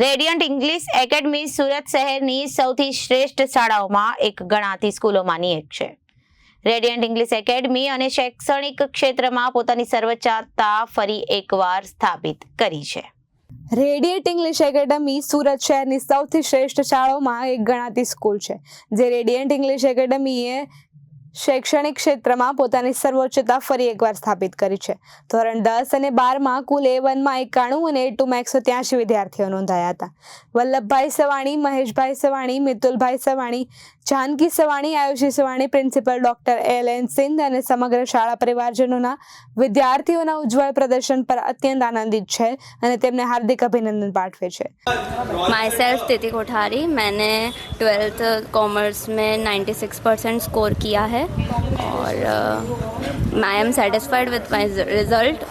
Radiant English academy Surat શહેરની સૌથી શ્રેષ્ઠ શાળાઓમાં એક ગણાતી સ્કૂલોમાંની એક છે. રેડિયન્ટ ઇંગ્લિશ એકેડમી અને શૈક્ષણિક ક્ષેત્રમાં પોતાની સર્વોચ્ચતા ફરી એકવાર સ્થાપિત કરી છે. રેડિયેટ ઇંગ્લિશ એકેડમી સુરત શહેરની સૌથી શ્રેષ્ઠ શાળાઓમાં એક ગણાતી સ્કૂલ છે. જે રેડિયન્ટ ઇંગ્લિશ એકેડમીએ શૈક્ષણિક ક્ષેત્રમાં પોતાની સર્વોચ્ચતા ફરી એકવાર સ્થાપિત કરી છે. ધોરણ દસ અને બારમાં કુલ એ વનમાં એકાણું અને એ ટુમાં એકસો ત્યાસી વિદ્યાર્થીઓ નોંધાયા હતા. Vallabhbhai Savani, Maheshbhai Savani, Mitulbhai Savani Janaki Savani Ayushi Savani principal doctor L N Sindh અને સમગ્ર શાળા પરિવારજનોના વિદ્યાર્થીઓના ઉજ્જવળ પ્રદર્શન પર અત્યંત આનંદિત છે અને તેમને હાર્દિક અભિનંદન પાઠવે છે माई सेल्फ तिथि कोठारी मैंने ट्वेल्थ कॉमर्स में 96 परसेंट स्कोर किया है और I am satisfied with my result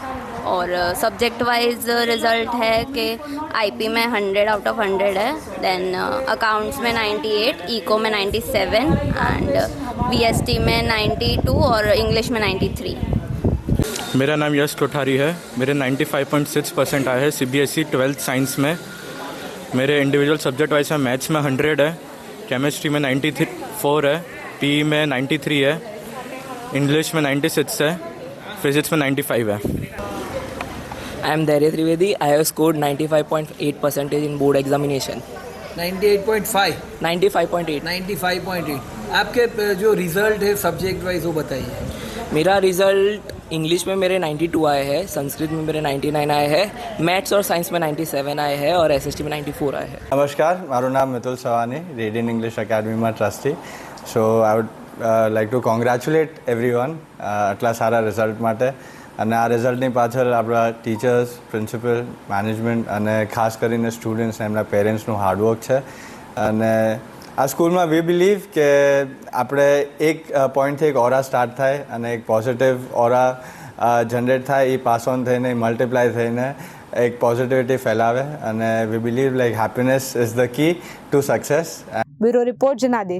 और सब्जेक्ट वाइज रिज़ल्ट है कि आईपी में 100 आउट ऑफ़ 100 है देन अकाउंट्स में 98 इको में 97 एंड बीएसटी में 92 और इंग्लिश में 93 मेरा नाम यश कोठारी है। मेरे 95.6 परसेंट आए हैं C B S E twelfth science में। मेरे इंडिविजुअल सब्जेक्ट वाइज में मैथ्स में 100 है केमिस्ट्री में 93 फोर है पी में 93 है इंग्लिश में 96 है फिजिक्स में 95 है। I am Dhairya Trivedi. I have scored 95.8 percentage in board examination. 98.5 95.8 95.8 आपके अ, जो रिजल्ट है सब्जेक्ट वाइज वो बताइए मेरा रिजल्ट इंग्लिश में मेरे 92 आए हैं संस्कृत में मेरे 99 आए हैं मैथ्स और साइंस में 97 आए हैं और एसएसटी में 94 आए हैं નમસ્કાર મારું નામ Mitul Sawani radian English એકેડમીમાં trustee so I would like to congratulate everyone આટલા સારા રિઝલ્ટ માટે અને આ રિઝલ્ટની પાછળ આપણા ટીચર્સ પ્રિન્સિપલ મેનેજમેન્ટ અને ખાસ કરીને સ્ટુડન્ટ્સ એમના પેરેન્ટ્સનું હાર્ડવર્ક છે. અને આ સ્કૂલમાં વી બિલીવ કે આપણે એક પોઈન્ટથી એક ઓરા સ્ટાર્ટ થાય અને એક પોઝિટિવ ઓરા જનરેટ થાય, એ પાસ ઓન થઈને મલ્ટીપ્લાય થઈને એક પોઝિટિવિટી ફેલાવે. અને we believe like happiness is the key to success bureau report Janadesh.